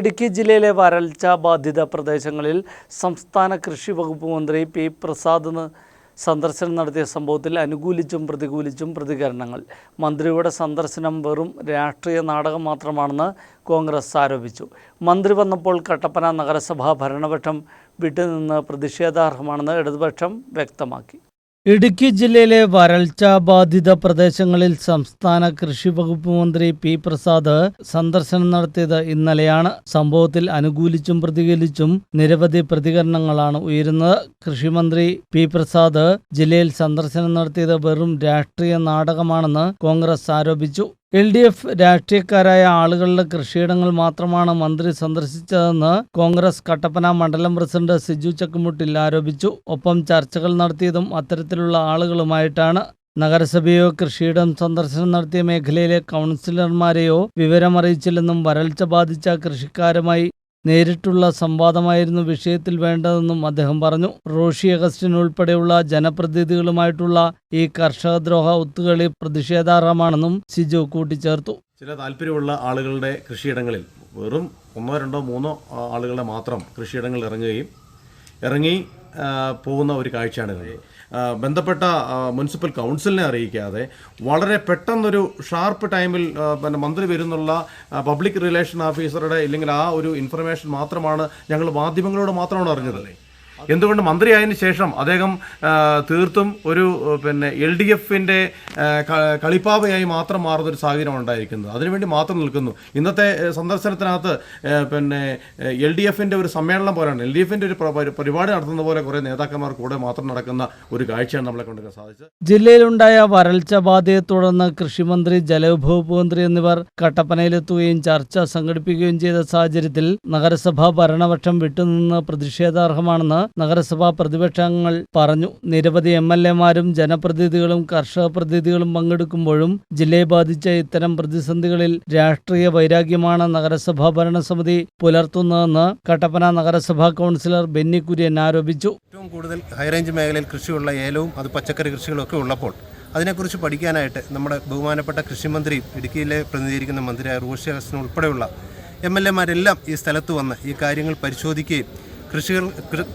ഇടുക്കി ജില്ലയിലെ വരൾച്ച ബാധിത പ്രദേശങ്ങളിൽ സംസ്ഥാന കൃഷി വകുപ്പ് മന്ത്രി പി പ്രസാദ് സന്ദർശനം നടത്തിയ സംഭവത്തിൽ അനുകൂലിച്ചും പ്രതികൂലിച്ചും പ്രതികരണങ്ങൾ. മന്ത്രിയുടെ സന്ദർശനം വെറും രാഷ്ട്രീയ നാടകം മാത്രമാണെന്ന് കോൺഗ്രസ് ആരോപിച്ചു. മന്ത്രി വന്നപ്പോൾ കട്ടപ്പന നഗരസഭാ ഭരണപക്ഷം വിട്ടുനിന്ന് പ്രതിഷേധാർഹമാണെന്ന് ഇടതുപക്ഷം വ്യക്തമാക്കി. ഇടുക്കി ജില്ലയിലെ വരൾച്ച ബാധിത പ്രദേശങ്ങളിൽ സംസ്ഥാന കൃഷി വകുപ്പ് മന്ത്രി പി പ്രസാദ് സന്ദർശനം നടത്തിയത് ഇന്നലെയാണ്. സംഭവത്തിൽ അനുകൂലിച്ചും പ്രതികൂലിച്ചും നിരവധി പ്രതികരണങ്ങളാണ് ഉയരുന്നത്. കൃഷിമന്ത്രി പി പ്രസാദ് ജില്ലയിൽ സന്ദർശനം നടത്തിയത് വെറും രാഷ്ട്രീയ നാടകമാണെന്ന് കോൺഗ്രസ് ആരോപിച്ചു. എൽ ഡി എഫ് രാഷ്ട്രീയക്കാരായ ആളുകളുടെ കൃഷിയിടങ്ങൾ മാത്രമാണ് മന്ത്രി സന്ദർശിച്ചതെന്ന് കോൺഗ്രസ് കട്ടപ്പന മണ്ഡലം പ്രസിഡന്റ് സിജു ചക്കുമുട്ടിൽ ആരോപിച്ചു. ഒപ്പം ചർച്ചകൾ നടത്തിയതും അത്തരത്തിലുള്ള ആളുകളുമായിട്ടാണ് നഗരസഭയോ കൃഷിയിടം സന്ദർശനം നടത്തിയ മേഖലയിലെ കൗൺസിലർമാരെയോ വിവരമറിയിച്ചില്ലെന്നും വരൾച്ച ബാധിച്ച കൃഷിക്കാരുമായി നേരിട്ടുള്ള സംവാദമായിരുന്നു വിഷയത്തിൽ വേണ്ടതെന്നും അദ്ദേഹം പറഞ്ഞു. റോഷി അഗസ്റ്റിൻ ഉൾപ്പെടെയുള്ള ജനപ്രതിനിധികളുമായിട്ടുള്ള ഈ കർഷകദ്രോഹ ഒത്തുകളി പ്രതിഷേധാർഹമാണെന്നും സിജു കൂട്ടിച്ചേർത്തു. ചില താല്പര്യമുള്ള ആളുകളുടെ കൃഷിയിടങ്ങളിൽ വെറും ഒന്നോ രണ്ടോ മൂന്നോ ആളുകളെ മാത്രം കൃഷിയിടങ്ങളിൽ ഇറങ്ങുകയും ഇറങ്ങി പോകുന്ന ഒരു കാഴ്ചയാണ് ഇത്. ബന്ധപ്പെട്ട മുനിസിപ്പൽ കൗൺസിലിനെ അറിയിക്കാതെ വളരെ പെട്ടെന്നൊരു ഷാർപ്പ് ടൈമിൽ പിന്നെ മന്ത്രി വരുന്നുള്ള പബ്ലിക് റിലേഷൻ ഓഫീസറുടെ ഇല്ലെങ്കിൽ ആ ഒരു ഇൻഫർമേഷൻ മാത്രമാണ് ഞങ്ങൾ മാധ്യമങ്ങളോട് മാത്രമാണ് അറിഞ്ഞത്. എന്തുകൊണ്ട് മന്ത്രിയായതിനു ശേഷം അദ്ദേഹം തീർത്തും ഒരു പിന്നെ എൽ ഡി എഫിന്റെ കളിപ്പാവയായി മാത്രം മാറുന്ന ഒരു സാഹചര്യം ഉണ്ടായിരിക്കുന്നത് അതിനുവേണ്ടി മാത്രം നിൽക്കുന്നു. ഇന്നത്തെ സന്ദർശനത്തിനകത്ത് പിന്നെ എൽ ഡി എഫിന്റെ ഒരു സമ്മേളനം പോലെയാണ്. എൽ ഡി എഫിന്റെ ഒരു പ്ര- പരിപാടി നടത്തുന്ന പോലെ കുറേ നേതാക്കന്മാർ കൂടെ മാത്രം നടക്കുന്ന ഒരു കാഴ്ചയാണ് നമ്മളെ കൊണ്ടുവരാൻ സാധിച്ചത്. ജില്ലയിലുണ്ടായ വരൾച്ച ബാധയെ തുടർന്ന് കൃഷിമന്ത്രി ജലവിഭവ മന്ത്രി എന്നിവർ കട്ടപ്പനയിലെത്തുകയും ചർച്ച സംഘടിപ്പിക്കുകയും ചെയ്ത സാഹചര്യത്തിൽ നഗരസഭാ ഭരണപക്ഷം വിട്ടുനിന്ന് പ്രതിഷേധാർഹമാണെന്ന് നഗരസഭാ പ്രതിപക്ഷങ്ങൾ പറഞ്ഞു. നിരവധി എം എൽ എമാരും ജനപ്രതിനിധികളും കർഷക പ്രതിനിധികളും പങ്കെടുക്കുമ്പോഴും ജില്ലയെ ബാധിച്ച ഇത്തരം പ്രതിസന്ധികളിൽ രാഷ്ട്രീയ വൈരാഗ്യമാണ് നഗരസഭാ ഭരണസമിതി പുലർത്തുന്നതെന്ന് കട്ടപ്പന നഗരസഭാ കൗൺസിലർ ബെന്നി കുര്യൻ ആരോപിച്ചു. ഏറ്റവും കൂടുതൽ ഹൈറേഞ്ച് മേഖലയിൽ കൃഷിയുള്ള ഏലവും അത് പച്ചക്കറി കൃഷികളും ഒക്കെ ഉള്ളപ്പോൾ അതിനെക്കുറിച്ച് പഠിക്കാനായിട്ട് നമ്മുടെ ബഹുമാനപ്പെട്ട കൃഷിമന്ത്രി ഇടുക്കിയിലെ പ്രതിനിധീകരിക്കുന്ന മന്ത്രിയായ റോഷി അഗസ്റ്റിൻ ഉൾപ്പെടെയുള്ള എം എൽ എമാരെല്ലാം ഈ സ്ഥലത്ത് വന്ന് ഈ കാര്യങ്ങൾ പരിശോധിക്കുകയും കൃഷികൾ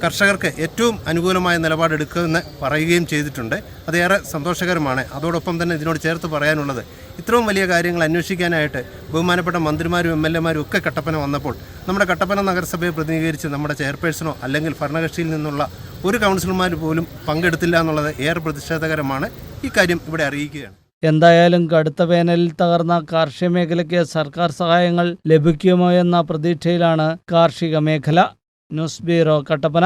കർഷകർക്ക് ഏറ്റവും അനുകൂലമായ നിലപാടെടുക്കുമെന്ന് പറയുകയും ചെയ്തിട്ടുണ്ട്. അതേറെ സന്തോഷകരമാണ്. അതോടൊപ്പം തന്നെ ഇതിനോട് ചേർത്ത് പറയാനുള്ളത് ഇത്രയും വലിയ കാര്യങ്ങൾ അന്വേഷിക്കാനായിട്ട് ബഹുമാനപ്പെട്ട മന്ത്രിമാരും എം എൽ എമാരും ഒക്കെ കട്ടപ്പന വന്നപ്പോൾ നമ്മുടെ കട്ടപ്പന നഗരസഭയെ പ്രതിനിധീകരിച്ച് നമ്മുടെ ചെയർപേഴ്സണോ അല്ലെങ്കിൽ ഭരണകക്ഷിയിൽ നിന്നുള്ള ഒരു കൗൺസിലർമാർ പോലും പങ്കെടുത്തില്ല എന്നുള്ളത് ഏറെ പ്രതിഷേധകരമാണ്. ഈ കാര്യം ഇവിടെ അറിയിക്കുകയാണ്. എന്തായാലും കടുത്ത വേനലിൽ തകർന്ന കാർഷിക മേഖലയ്ക്ക് സർക്കാർ സഹായങ്ങൾ ലഭിക്കുമോ എന്ന പ്രതീക്ഷയിലാണ് കാർഷിക മേഖല. ന്യൂസ് കട്ടപ്പന.